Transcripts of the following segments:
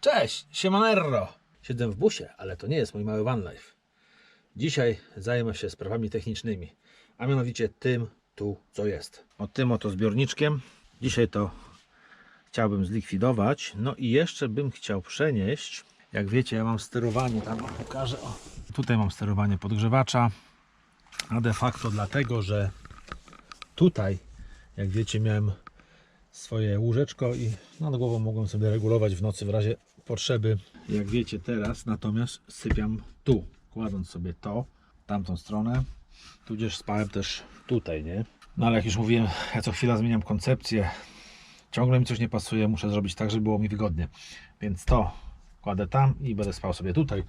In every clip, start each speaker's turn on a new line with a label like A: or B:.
A: Cześć, siemanero! Siedzę w busie, ale to nie jest mój mały van life. Dzisiaj zajmę się sprawami technicznymi, a mianowicie tym tu, co jest. O tym oto zbiorniczkiem. Dzisiaj to chciałbym zlikwidować. No i jeszcze bym chciał przenieść. Jak wiecie, ja mam sterowanie, tam pokażę. O, tutaj mam sterowanie podgrzewacza, a de facto dlatego, że tutaj, jak wiecie, miałem swoje łóżeczko i nad głową mogłem sobie regulować w nocy w razie potrzeby. Jak wiecie teraz, natomiast sypiam tu, kładąc sobie to, tamtą stronę, tudzież spałem też tutaj, nie? No ale jak już mówiłem, ja co chwila zmieniam koncepcję, ciągle mi coś nie pasuje, muszę zrobić tak, żeby było mi wygodnie. Więc to kładę tam i będę spał sobie tutaj.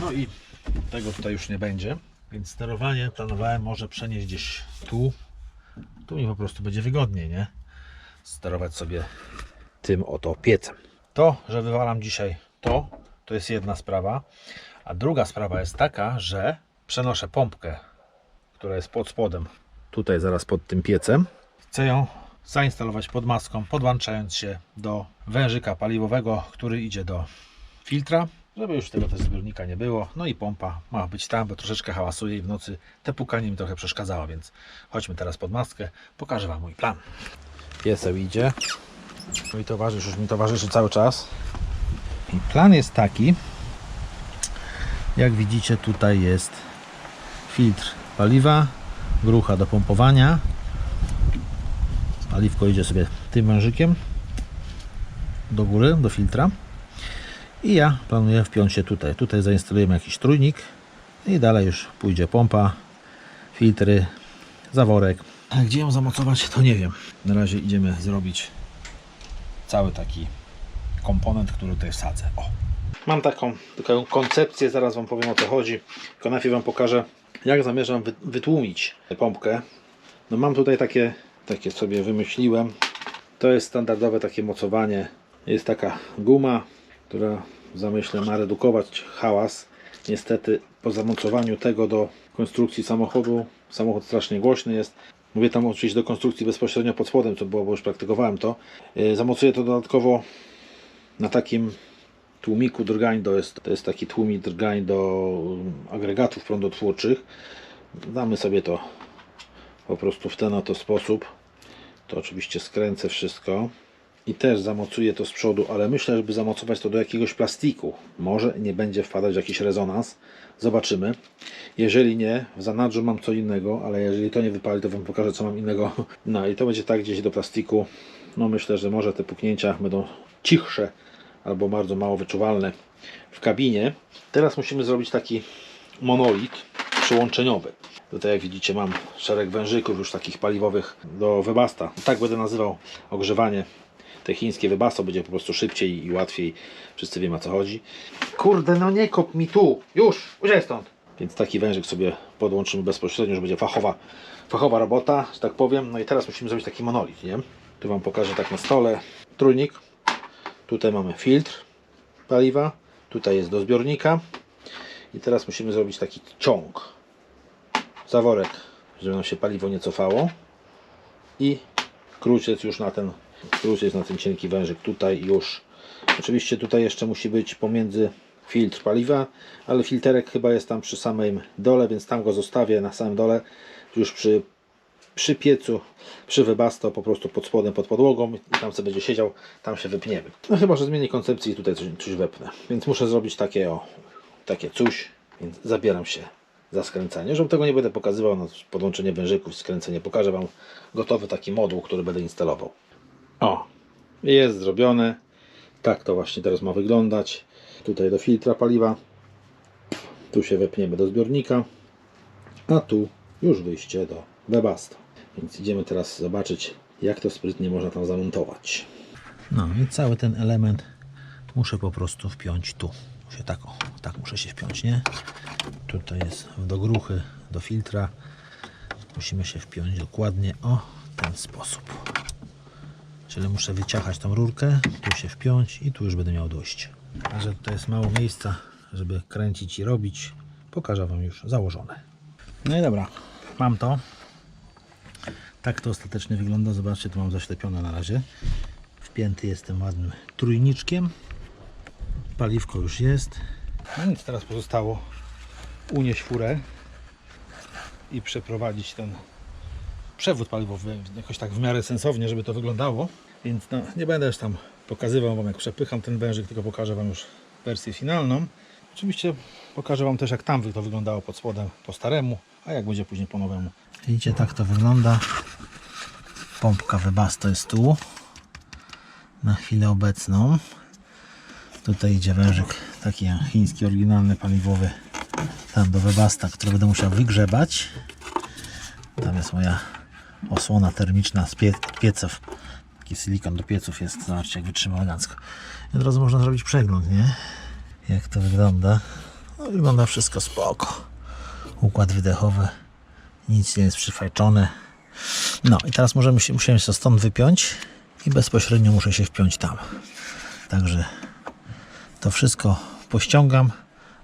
A: No i tego tutaj już nie będzie. Więc sterowanie planowałem może przenieść gdzieś tu. Tu mi po prostu będzie wygodniej, nie? Sterować sobie tym oto piecem. To, że wywalam dzisiaj to, to jest jedna sprawa. A druga sprawa jest taka, że przenoszę pompkę, która jest pod spodem, tutaj zaraz pod tym piecem. Chcę ją zainstalować pod maską, podłączając się do wężyka paliwowego, który idzie do filtra, żeby już tego też zbiornika nie było. No i pompa ma być tam, bo troszeczkę hałasuje i w nocy te pukanie mi trochę przeszkadzało, więc chodźmy teraz pod maskę, pokażę Wam mój plan. Pieseł idzie. Mój towarzysz już mi towarzyszy cały czas. I plan jest taki, jak widzicie tutaj jest filtr paliwa, grucha do pompowania. Paliwko idzie sobie tym wężykiem do góry, do filtra. I ja planuję wpiąć się tutaj. Tutaj zainstalujemy jakiś trójnik i dalej już pójdzie pompa, filtry, zaworek. A gdzie ją zamocować, to nie wiem. Na razie idziemy zrobić cały taki komponent, który tutaj wsadzę. O. Mam taką, taką koncepcję, zaraz Wam powiem o co chodzi. Tylko najpierw Wam pokażę, jak zamierzam wy- wytłumić pompkę. No mam tutaj takie, takie sobie wymyśliłem. To jest standardowe takie mocowanie. Jest taka guma, która w zamyśle ma redukować hałas. Niestety po zamocowaniu tego do konstrukcji samochodu, samochód strasznie głośny jest. Mówię tam oczywiście do konstrukcji bezpośrednio pod spodem, co było, bo już praktykowałem to. Yy, Zamocuję to dodatkowo na takim tłumiku drgań, to jest, to jest taki tłumik drgań do mm, agregatów prądotwórczych. Damy sobie to po prostu w ten oto sposób. To oczywiście skręcę wszystko i też zamocuję to z przodu, ale myślę, żeby zamocować to do jakiegoś plastiku. Może nie będzie wpadać w jakiś rezonans. Zobaczymy. Jeżeli nie, w zanadrzu mam co innego, ale jeżeli to nie wypali, to Wam pokażę, co mam innego. No i to będzie tak gdzieś do plastiku. No myślę, że może te puknięcia będą cichsze albo bardzo mało wyczuwalne w kabinie. Teraz musimy zrobić taki monolit przyłączeniowy. Tutaj jak widzicie mam szereg wężyków już takich paliwowych do wybasta. Tak będę nazywał ogrzewanie te chińskie wybasto będzie po prostu szybciej i łatwiej. Wszyscy wiemy o co chodzi. Kurde, no nie kop mi tu! Już! Uciekaj stąd! Więc taki wężyk sobie podłączymy bezpośrednio, że będzie fachowa, fachowa robota, że tak powiem. No i teraz musimy zrobić taki monolit, nie? Tu Wam pokażę tak na stole. Trójnik. Tutaj mamy filtr paliwa. Tutaj jest do zbiornika. I teraz musimy zrobić taki ciąg. Zaworek, żeby nam się paliwo nie cofało. I kruciec już na ten kruciec na ten cienki wężyk tutaj już oczywiście tutaj jeszcze musi być pomiędzy filtr paliwa ale filterek chyba jest tam przy samym dole więc tam go zostawię na samym dole już przy, przy piecu przy wybasto po prostu pod spodem pod podłogą i tam sobie będzie siedział tam się wypniemy no chyba że zmienię koncepcję i tutaj coś, coś wepnę więc muszę zrobić takie o takie coś więc zabieram się za skręcanie. Żebym tego nie będę pokazywał, no, podłączenie wężyków, skręcenie. Pokażę Wam gotowy taki moduł, który będę instalował. O, jest zrobione. Tak to właśnie teraz ma wyglądać. Tutaj do filtra paliwa. Tu się wepniemy do zbiornika. A tu już wyjście do Webasto. Więc idziemy teraz zobaczyć, jak to sprytnie można tam zamontować. No i cały ten element muszę po prostu wpiąć tu. Się tak, o, tak muszę się wpiąć, nie? Tutaj jest do gruchy, do filtra. Musimy się wpiąć dokładnie o ten sposób. Czyli muszę wyciachać tą rurkę, tu się wpiąć i tu już będę miał dojście. Także tutaj jest mało miejsca, żeby kręcić i robić. Pokażę Wam już założone. No i dobra, mam to. Tak to ostatecznie wygląda. Zobaczcie, tu mam zaślepione na razie. Wpięty jestem ładnym trójniczkiem. Paliwko już jest. No nic, teraz pozostało unieść furę i przeprowadzić ten przewód paliwowy jakoś tak w miarę sensownie, żeby to wyglądało. Więc no, nie będę już tam pokazywał Wam jak przepycham ten wężyk, tylko pokażę Wam już wersję finalną. Oczywiście pokażę Wam też jak tam to wyglądało pod spodem po staremu, a jak będzie później po nowemu. Widzicie, tak to wygląda. Pompka Webasto jest tu na chwilę obecną. Tutaj idzie wężyk taki chiński, oryginalny, paliwowy tam do Webasta, który będę musiał wygrzebać. Tam jest moja osłona termiczna z pie pieców. Taki silikon do pieców jest. Zobaczcie, jak wytrzyma elegancko. I od razu można zrobić przegląd, nie? Jak to wygląda. No, wygląda wszystko spoko. Układ wydechowy. Nic nie jest przyfajczone. No i teraz możemy się, musimy się stąd wypiąć i bezpośrednio muszę się wpiąć tam. Także to wszystko pościągam,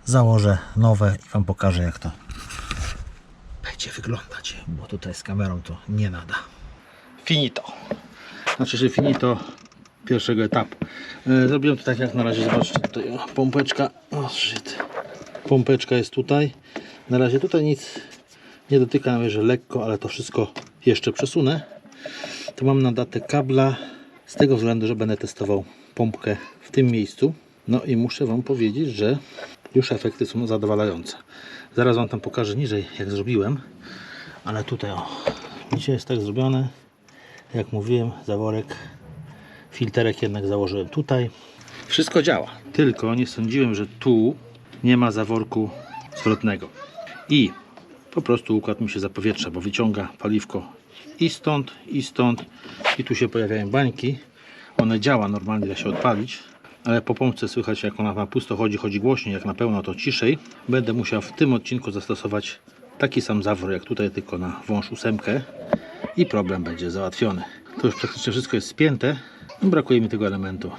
A: założę nowe i Wam pokażę jak to będzie wyglądać, bo tutaj z kamerą to nie nada. Finito. Znaczy, że finito pierwszego etapu. E, Zrobiłem to tak jak na razie, zobaczcie tutaj, pompeczka, o shit. Pompeczka jest tutaj. Na razie tutaj nic nie dotyka, nawet że lekko, ale to wszystko jeszcze przesunę. Tu mam nadatę kabla z tego względu, że będę testował pompkę w tym miejscu. No i muszę Wam powiedzieć, że już efekty są zadowalające. Zaraz Wam tam pokażę niżej, jak zrobiłem. Ale tutaj, o, dzisiaj jest tak zrobione. Jak mówiłem, zaworek, filterek jednak założyłem tutaj. Wszystko działa, tylko nie sądziłem, że tu nie ma zaworku zwrotnego. I po prostu układ mi się zapowietrza, bo wyciąga paliwko i stąd, i stąd. I tu się pojawiają bańki. One działa normalnie, da się odpalić, ale po pompce słychać jak ona na pusto chodzi, chodzi głośniej, jak na pełno to ciszej. Będę musiał w tym odcinku zastosować taki sam zawór jak tutaj, tylko na wąż ósemkę i problem będzie załatwiony. To już praktycznie wszystko jest spięte, no brakuje mi tego elementu,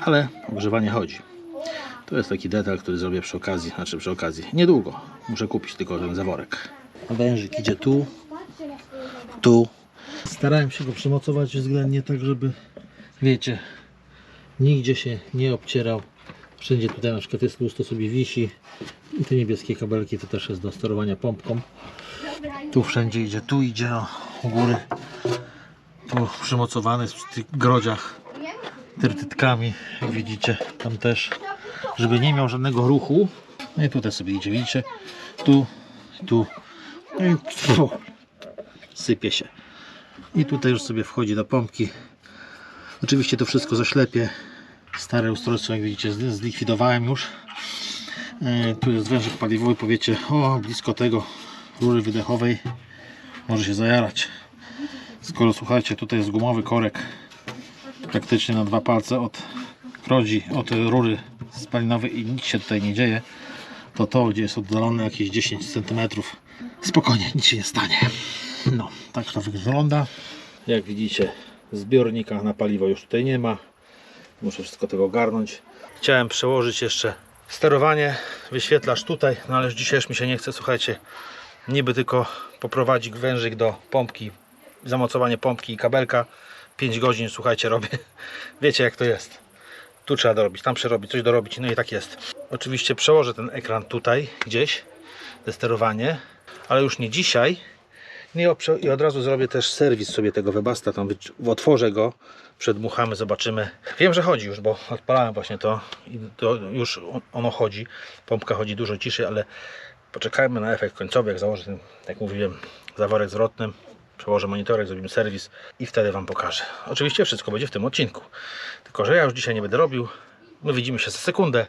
A: ale ogrzewanie chodzi. To jest taki detal, który zrobię przy okazji, znaczy przy okazji, niedługo. Muszę kupić tylko ten zaworek. Wężyk idzie tu, tu. Starałem się go przymocować względnie tak, żeby, wiecie, nigdzie się nie obcierał. Wszędzie tutaj na przykład jest luz, to sobie wisi. I te niebieskie kabelki to też jest do sterowania pompką. Tu wszędzie idzie, tu idzie, o, u góry. Tu przymocowany w tych grodziach tyrtytkami, jak widzicie, tam też, żeby nie miał żadnego ruchu. No i tutaj sobie idzie, widzicie, tu, tu, no i fu, sypie się. I tutaj już sobie wchodzi do pompki. Oczywiście to wszystko zaślepię. Stare ustrojstwo, jak widzicie, zli- zlikwidowałem już. E, Tu jest wężyk paliwowy, powiecie, o, blisko tego rury wydechowej może się zajarać. Skoro słuchajcie, tutaj jest gumowy korek praktycznie na dwa palce od krodzi, od rury spalinowej i nic się tutaj nie dzieje, to to, gdzie jest oddalone jakieś 10 cm, spokojnie, nic się nie stanie. No, tak to wygląda. Jak widzicie, zbiornika na paliwo już tutaj nie ma. Muszę wszystko tego ogarnąć. Chciałem przełożyć jeszcze sterowanie, wyświetlacz tutaj, no ale już dzisiaj już mi się nie chce, słuchajcie, niby tylko poprowadzić wężyk do pompki, zamocowanie pompki i kabelka. 5 godzin, słuchajcie, robię. Wiecie jak to jest. Tu trzeba dorobić, tam przerobić, coś dorobić, no i tak jest. Oczywiście przełożę ten ekran tutaj gdzieś, te sterowanie, ale już nie dzisiaj. Oprze- I od razu zrobię też serwis sobie tego Webasta, tam otworzę go, przedmuchamy, zobaczymy. Wiem, że chodzi już, bo odpalałem właśnie to i to już on- ono chodzi. Pompka chodzi dużo ciszej, ale poczekajmy na efekt końcowy, jak założę ten, jak mówiłem, zaworek zwrotny. Przełożę monitorek, zrobimy serwis i wtedy Wam pokażę. Oczywiście wszystko będzie w tym odcinku. Tylko, że ja już dzisiaj nie będę robił. My widzimy się za sekundę,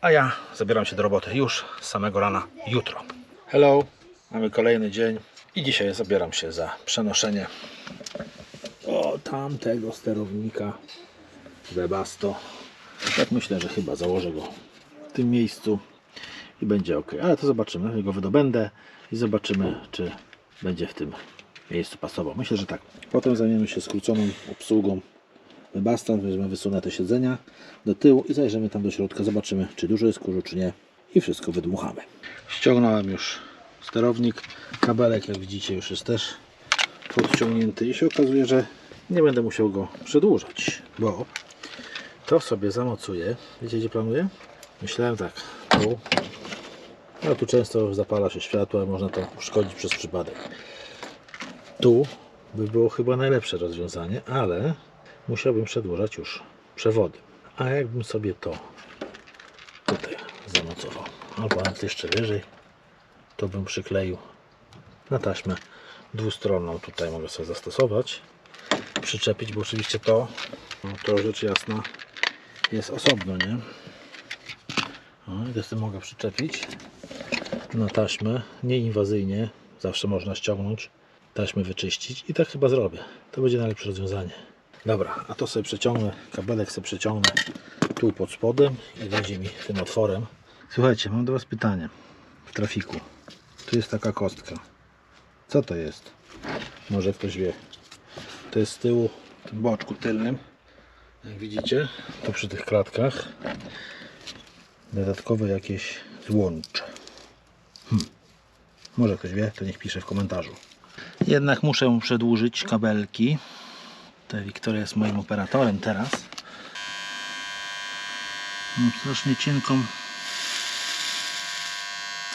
A: a ja zabieram się do roboty już z samego rana jutro. Hello, mamy kolejny dzień i dzisiaj zabieram się za przenoszenie o tamtego sterownika Webasto. Tak myślę, że chyba założę go w tym miejscu i będzie ok. Ale to zobaczymy, ja go wydobędę i zobaczymy, czy będzie w tym miejscu pasował. Myślę, że tak. Potem zajmiemy się skróconą obsługą Webasta, weźmiemy wysunę te siedzenia do tyłu i zajrzymy tam do środka, zobaczymy, czy dużo jest kurzu, czy nie i wszystko wydmuchamy. Ściągnąłem już sterownik, kabelek jak widzicie już jest też podciągnięty i się okazuje, że nie będę musiał go przedłużać, bo To sobie zamocuję. Wiecie gdzie planuję? Myślałem tak. Tu. No tu często zapala się światło, można to uszkodzić przez przypadek. Tu by było chyba najlepsze rozwiązanie, ale musiałbym przedłużać już przewody. A jakbym sobie to tutaj zamocował, albo nawet jeszcze wyżej, to bym przykleił na taśmę dwustronną. Tutaj mogę sobie zastosować, przyczepić, bo oczywiście to, no, to rzecz jasna jest osobno, nie? O, i to sobie mogę przyczepić na taśmę, nieinwazyjnie, zawsze można ściągnąć, taśmę wyczyścić i tak chyba zrobię. To będzie najlepsze rozwiązanie. Dobra, a to sobie przeciągnę, kabelek sobie przeciągnę tu pod spodem i będzie mi tym otworem. Słuchajcie, mam do Was pytanie w trafiku. Tu jest taka kostka. Co to jest? Może ktoś wie. To jest z tyłu, w tym boczku tylnym. Jak widzicie, to przy tych klatkach dodatkowe jakieś złącze. Hmm. Może ktoś wie, to niech pisze w komentarzu. Jednak muszę przedłużyć kabelki. Tutaj Wiktoria jest moim operatorem teraz. Mam strasznie cienką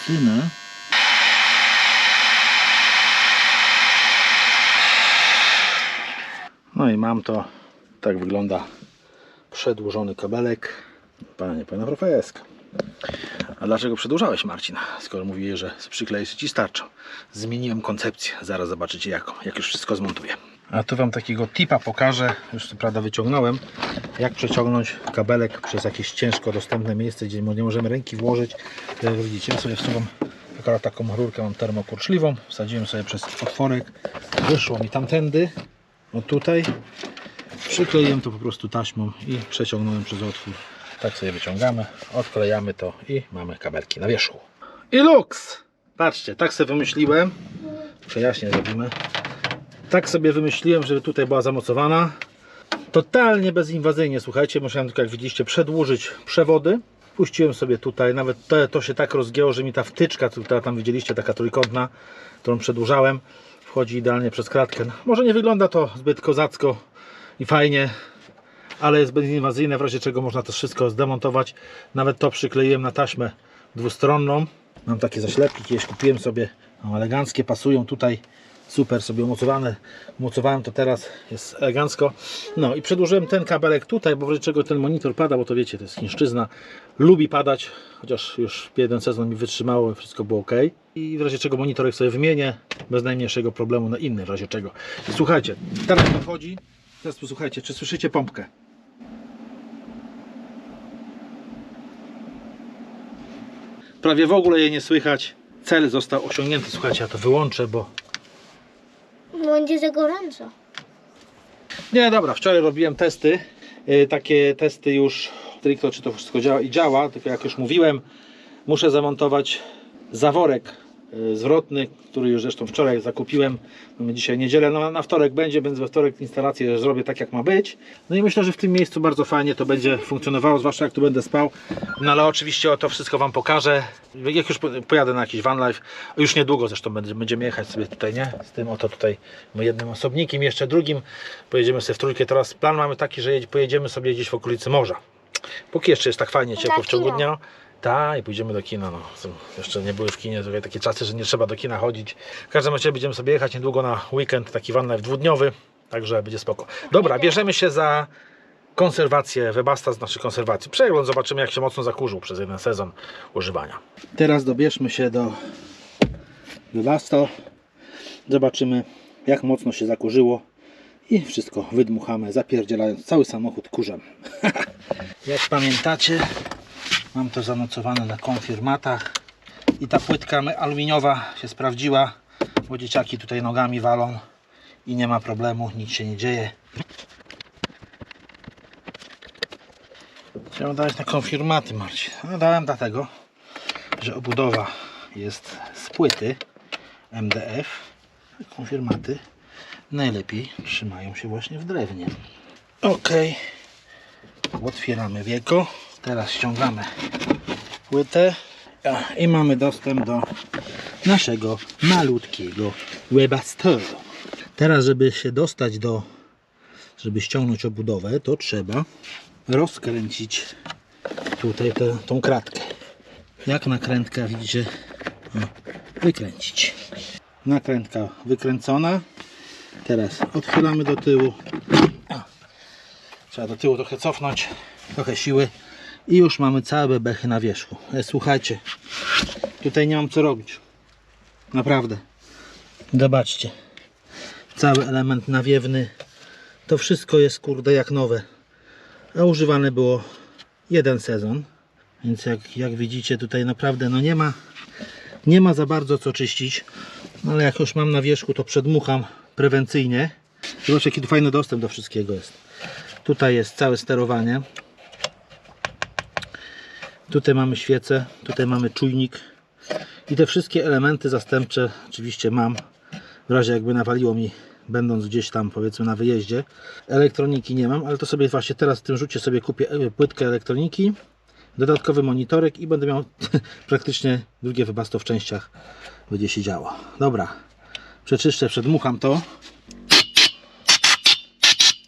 A: cynę. No i mam to. Tak wygląda przedłużony kabelek. Panie, pana profeska. A dlaczego przedłużałeś, Marcin? Skoro mówiłeś, że przyklejesz ci starczą. Zmieniłem koncepcję. Zaraz zobaczycie jaką, jak już wszystko zmontuję. A tu Wam takiego tipa pokażę. Już co prawda wyciągnąłem. Jak przeciągnąć kabelek przez jakieś ciężko dostępne miejsce, gdzie nie możemy ręki włożyć. Jak widzicie, ja sobie wsuwam akurat taką rurkę mam termokurczliwą. Wsadziłem sobie przez otworek. Wyszło mi tamtędy. O tutaj. Przykleiłem to po prostu taśmą i przeciągnąłem przez otwór. Tak sobie wyciągamy, odklejamy to i mamy kabelki na wierzchu. I luks! Patrzcie, tak sobie wymyśliłem. Przejaśnię zrobimy. Tak sobie wymyśliłem, żeby tutaj była zamocowana. Totalnie bezinwazyjnie, słuchajcie. Musiałem tylko, jak widzieliście, przedłużyć przewody. Puściłem sobie tutaj, nawet to, to się tak rozgięło, że mi ta wtyczka, która tam widzieliście, taka trójkątna, którą przedłużałem, wchodzi idealnie przez kratkę. Może nie wygląda to zbyt kozacko i fajnie, ale jest bezinwazyjne, w razie czego można to wszystko zdemontować. Nawet to przykleiłem na taśmę dwustronną. Mam takie zaślepki, kiedyś kupiłem sobie, no, eleganckie, pasują tutaj, super sobie umocowane. Umocowałem to teraz, jest elegancko. No i przedłużyłem ten kabelek tutaj, bo w razie czego ten monitor pada, bo to wiecie, to jest chińszczyzna, lubi padać, chociaż już jeden sezon mi wytrzymało i wszystko było ok. I w razie czego monitorek sobie wymienię, bez najmniejszego problemu na inny, w razie czego. I słuchajcie, teraz to chodzi, teraz posłuchajcie, czy słyszycie pompkę? Prawie w ogóle jej nie słychać. Cel został osiągnięty. Słuchajcie, ja to wyłączę, bo.
B: Będzie za gorąco.
A: Nie, dobra, wczoraj robiłem testy. Yy, takie testy już stricto, czy to wszystko działa i działa. Tylko jak już mówiłem, muszę zamontować zaworek zwrotny, który już zresztą wczoraj zakupiłem. Mamy dzisiaj niedzielę, no na wtorek będzie, więc we wtorek instalację zrobię tak jak ma być. No i myślę, że w tym miejscu bardzo fajnie to będzie funkcjonowało, zwłaszcza jak tu będę spał. No ale oczywiście o to wszystko Wam pokażę. Jak już po- pojadę na jakiś van life, już niedługo zresztą będzie- będziemy jechać sobie tutaj, nie? Z tym oto tutaj jednym osobnikiem, jeszcze drugim. Pojedziemy sobie w trójkę. Teraz plan mamy taki, że jedzie- pojedziemy sobie gdzieś w okolicy morza. Póki jeszcze jest tak fajnie ciepło w ciągu dnia. Tak, i pójdziemy do kina. No. Są- Jeszcze nie były w kinie tutaj takie czasy, że nie trzeba do kina chodzić. W każdym razie będziemy sobie jechać niedługo na weekend, taki van life dwudniowy. Także będzie spoko. Dobra, bierzemy się za konserwację Webasta, znaczy konserwację. Przegląd, zobaczymy jak się mocno zakurzył przez jeden sezon używania. Teraz dobierzmy się do Webasta. Zobaczymy jak mocno się zakurzyło i wszystko wydmuchamy, zapierdzielając cały samochód kurzem. jak pamiętacie, mam to zanocowane na konfirmatach i ta płytka aluminiowa się sprawdziła, bo dzieciaki tutaj nogami walą i nie ma problemu, nic się nie dzieje. Chciałem dać na konfirmaty, Marcin. No dałem dlatego, że obudowa jest z płyty MDF. Konfirmaty najlepiej trzymają się właśnie w drewnie. Ok. Otwieramy wieko. Teraz ściągamy płytę i mamy dostęp do naszego malutkiego Webastoru. Teraz, żeby się dostać do, żeby ściągnąć obudowę, to trzeba rozkręcić tutaj tę, tą kratkę. Jak nakrętka widzicie, wykręcić. Nakrętka wykręcona. Teraz odchylamy do tyłu. Trzeba do tyłu trochę cofnąć, trochę siły i już mamy całe bechy na wierzchu. E, Słuchajcie, tutaj nie mam co robić. Naprawdę. Zobaczcie. Cały element nawiewny. To wszystko jest kurde jak nowe. A używane było jeden sezon. Więc jak, jak widzicie tutaj naprawdę no nie ma nie ma za bardzo co czyścić. No ale jak już mam na wierzchu to przedmucham prewencyjnie. Zobaczcie jaki tu fajny dostęp do wszystkiego jest. Tutaj jest całe sterowanie. Tutaj mamy świecę, tutaj mamy czujnik. I te wszystkie elementy zastępcze oczywiście mam. W razie jakby nawaliło mi będąc gdzieś tam powiedzmy na wyjeździe. Elektroniki nie mam, ale to sobie właśnie teraz w tym rzucie sobie kupię e, płytkę elektroniki, dodatkowy monitorek i będę miał praktycznie drugie wybasto w częściach będzie się działo. Dobra, przeczyszczę, przedmucham to.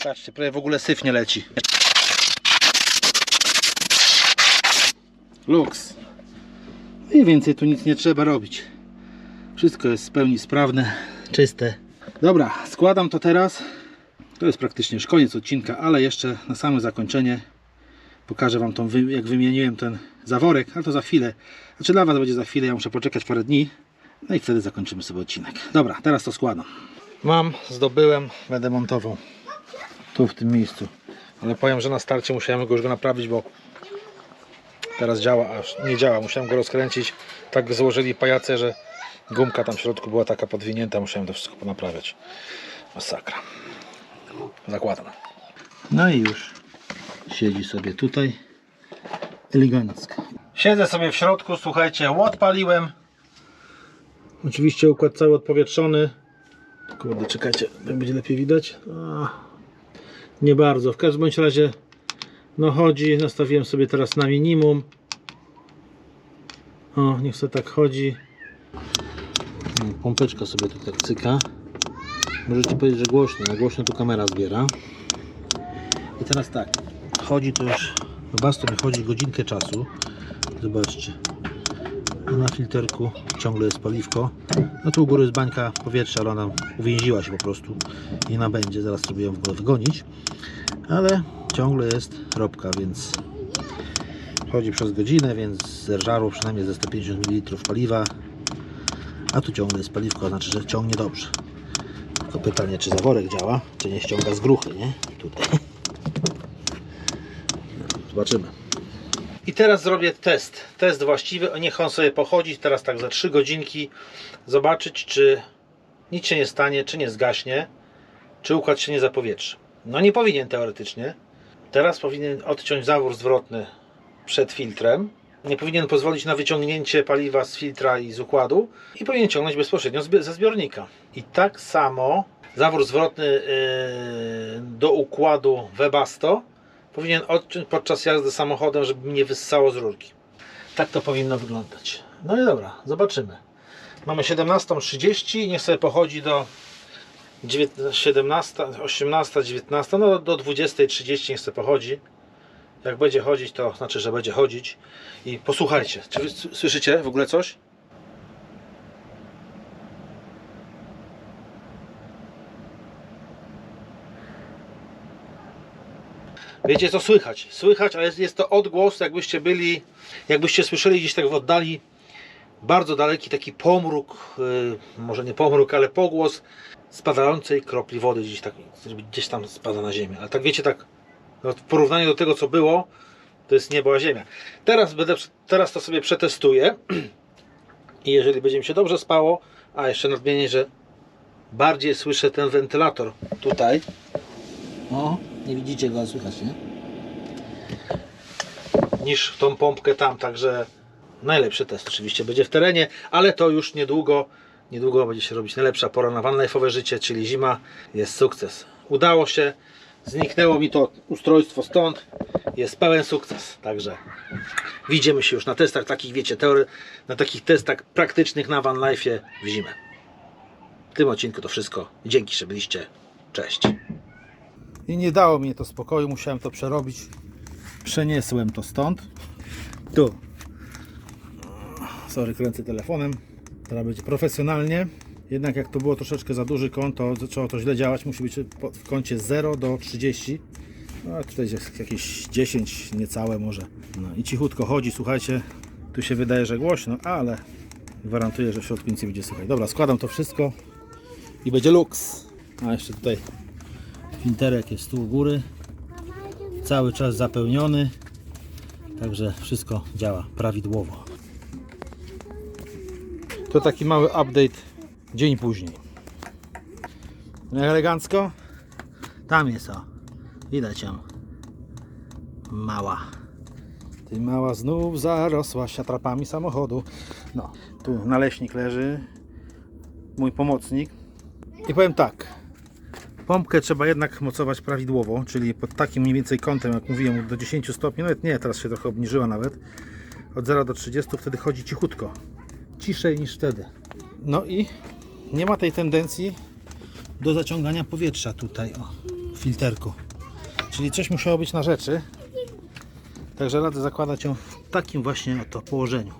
A: Patrzcie, prawie w ogóle syf nie leci. Lux. I więcej tu nic nie trzeba robić. Wszystko jest w pełni sprawne, czyste. Dobra, składam to teraz. To jest praktycznie już koniec odcinka, ale jeszcze na same zakończenie pokażę Wam tą, jak wymieniłem ten zaworek, ale to za chwilę. Znaczy dla Was będzie za chwilę, ja muszę poczekać parę dni. No i wtedy zakończymy sobie odcinek. Dobra, teraz to składam. Mam, zdobyłem, będę montował. Tu w tym miejscu. Ale powiem, że na starcie musiałem go już go naprawić, bo teraz działa, aż nie działa. Musiałem go rozkręcić. Tak złożyli pajace, że gumka tam w środku była taka podwinięta. Musiałem to wszystko ponaprawiać. Masakra. Zakładam. No i już siedzi sobie tutaj elegancko. Siedzę sobie w środku, słuchajcie, odpaliłem. Oczywiście układ cały odpowietrzony. Kurde, czekajcie, będzie lepiej widać. A, nie bardzo. W każdym bądź razie no chodzi. Nastawiłem sobie teraz na minimum. O, niech sobie tak chodzi. No, Pompeczka sobie tu tak cyka. Możecie powiedzieć, że głośno, a głośno tu kamera zbiera. I teraz tak, chodzi to już, Basto mi chodzi godzinkę czasu. Zobaczcie. Na filterku ciągle jest paliwko. No tu u góry jest bańka powietrza, ale ona uwięziła się po prostu i na będzie. Zaraz sobie ją w ogóle wygonić. Ale ciągle jest ropka, więc chodzi przez godzinę, więc zerżarło przynajmniej ze 150 ml paliwa. A tu ciągle jest paliwko, znaczy, że ciągnie dobrze. Tylko pytanie, czy zaworek działa, czy nie ściąga z gruchy, nie? Tutaj. Zobaczymy. I teraz zrobię test. Test właściwy. Niech on sobie pochodzi teraz tak za 3 godzinki. Zobaczyć, czy nic się nie stanie, czy nie zgaśnie, czy układ się nie zapowietrzy. No nie powinien teoretycznie. Teraz powinien odciąć zawór zwrotny przed filtrem. Nie powinien pozwolić na wyciągnięcie paliwa z filtra i z układu. I powinien ciągnąć bezpośrednio ze zbiornika. I tak samo zawór zwrotny yy, do układu Webasto powinien odciąć podczas jazdy samochodem, żeby nie wyssało z rurki. Tak to powinno wyglądać. No i dobra, zobaczymy. Mamy 17.30, niech sobie pochodzi do 19, 17, 18, 19, no do 20.30 niech sobie pochodzi. Jak będzie chodzić, to znaczy, że będzie chodzić. I posłuchajcie, czy wy słyszycie w ogóle coś? Wiecie co słychać? Słychać, ale jest, jest to odgłos, jakbyście byli, jakbyście słyszeli gdzieś tak w oddali bardzo daleki taki pomruk, yy, może nie pomruk, ale pogłos spadającej kropli wody gdzieś, tak, gdzieś tam spada na ziemię. Ale tak wiecie, tak no, w porównaniu do tego co było, to jest niebo a ziemia. Teraz, będę, teraz to sobie przetestuję i jeżeli będzie mi się dobrze spało, a jeszcze nadmienię, że bardziej słyszę ten wentylator tutaj. O, nie widzicie go, słychać, nie? Niż tą pompkę tam, także najlepszy test oczywiście będzie w terenie, ale to już niedługo, niedługo będzie się robić najlepsza pora na vanlife'owe życie, czyli zima, jest sukces. Udało się, zniknęło mi to ustrojstwo stąd, jest pełen sukces, także widzimy się już na testach takich, wiecie, teory, na takich testach praktycznych na vanlife'ie w zimę. W tym odcinku to wszystko. Dzięki, że byliście. Cześć. I nie dało mi to spokoju, musiałem to przerobić. Przeniesłem to stąd. Tu. Sorry, kręcę telefonem. Teraz będzie profesjonalnie. Jednak jak to było troszeczkę za duży kąt, to zaczęło to źle działać. Musi być w kącie 0 do 30. No, a tutaj jest jakieś 10 niecałe może. No i cichutko chodzi, słuchajcie. Tu się wydaje, że głośno, ale gwarantuję, że w środku nic nie będzie słychać. Dobra, składam to wszystko i będzie luks. A jeszcze tutaj filterek jest tu u góry. Cały czas zapełniony. Także wszystko działa prawidłowo. To taki mały update dzień później. No Elegancko. Tam jest o. Widać ją. Mała. Ty mała znów zarosła siatrapami samochodu. No, tu naleśnik leży. Mój pomocnik. I powiem tak. Pompkę trzeba jednak mocować prawidłowo, czyli pod takim mniej więcej kątem, jak mówiłem, do 10 stopni, nawet nie, teraz się trochę obniżyła nawet. Od 0 do 30 wtedy chodzi cichutko. Ciszej niż wtedy. No i nie ma tej tendencji do zaciągania powietrza tutaj, o, filterku. Czyli coś musiało być na rzeczy. Także radzę zakładać ją w takim właśnie oto położeniu.